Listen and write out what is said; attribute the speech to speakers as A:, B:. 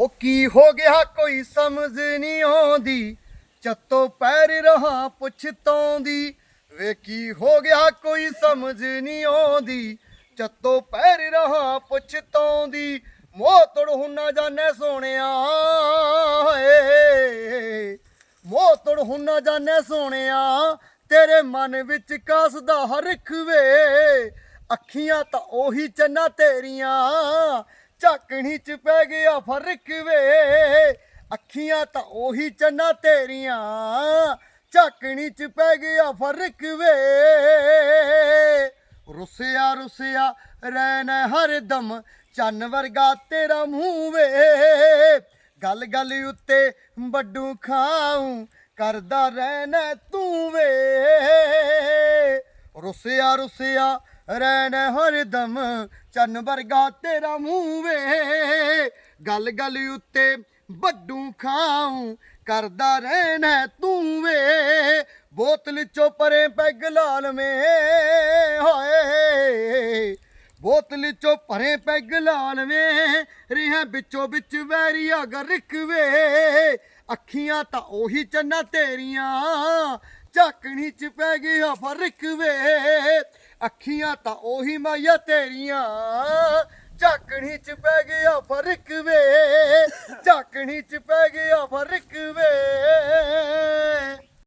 A: ਉਹ ਕੀ ਹੋ ਗਿਆ ਕੋਈ ਸਮਝ ਨਹੀਂ ਆਉਂਦੀ? ਚੱਤੋ ਪੈਰ ਰਹਾ ਪੁੱਛਤੋਂਦੀ ਵੇ ਕੀ ਹੋ ਗਿਆ ਕੋਈ ਸਮਝ ਨਹੀਂ ਆਉਂਦੀ? ਚੱਤੋ ਪੈਰ ਰਹਾ ਪੁੱਛਤੋਂਦੀ ਮੋਹ ਤੜ ਹੁਨਾ ਜਾਣੇ ਸੋਹਣਿਆ ਏ ਮੋਹ ਤੜ ਹੁਨਾ ਜਾਣੇ ਸੋਹਣਿਆ, ਤੇਰੇ ਮਨ ਵਿੱਚ ਕਾਸਦਾ ਹਰ ਇੱਕ ਵੇ। ਅੱਖੀਆਂ ਤਾਂ ਉਹੀ ਚੰਨਾ ਤੇਰੀਆਂ ਝਾਕਣੀ ਚ ਪੈ ਗਿਆ ਫ਼ਰਕ ਵੇ। ਅੱਖੀਆਂ ਤਾਂ ਉਹੀ ਚੰਨਾ ਤੇਰੀਆਂ। ਝਾਕਣੀ ਚ ਪੈ ਗਿਆ ਫ਼ਰਕ ਵੇ। ਰੁੱਸਿਆ ਰੁੱਸਿਆ ਰਹਿਣਾ ਹਰਦਮ ਚੰਨ ਵਰਗਾ ਤੇਰਾ ਮੂੰਹ ਵੇ। ਗੱਲ ਗੱਲ ਉੱਤੇ ਵੱਡੂ ਖਾਉ, ਕਰਦਾ ਰਹਿਣਾ ਤੂੰ ਵੇ। ਰੁੱਸਿਆ ਰੁੱਸਿਆ ਰਹਿਣਾ ਹਰਦਮ ਚੰਨ ਵਰਗਾ ਤੇਰਾ ਮੂੰਹ ਵੇ। ਗੱਲ ਗੱਲ ਉੱਤੇ ਵੱਡੂ ਖਾਉ, ਕਰਦਾ ਰਹਿਣਾ ਤੂੰ ਵੇ। ਬੋਤਲ ਚੋਂ ਪਰੇ ਪੈਗ ਲਾਲ ਹੋਏ। ਬੋਤਲ ਚੋਂ ਭਰੇ ਪੈਗ ਲਾਲ ਵੇ ਰਿਹਾ ਵਿੱਚੋਂ ਵਿੱਚ ਵੈਰੀਆ ਗਰਕ ਵੇ ਅੱਖੀਆਂ ਤਾਂ ਉਹੀ ਚੰਨਾ ਤੇਰੀਆਂ, ਝਾਕਣੀ ਚ ਪੈ ਗਿਆ ਫ਼ਰਕ ਵੇ ਅੱਖੀਆਂ ਤਾਂ ਉਹੀ ਮਾਇਆ ਤੇਰੀਆਂ। ਝਾਕਣੀ ਚ ਪੈ ਗਿਆ ਫ਼ਰਕ ਵੇ। ਝਾਕਣੀ ਚ ਪੈ ਗਿਆ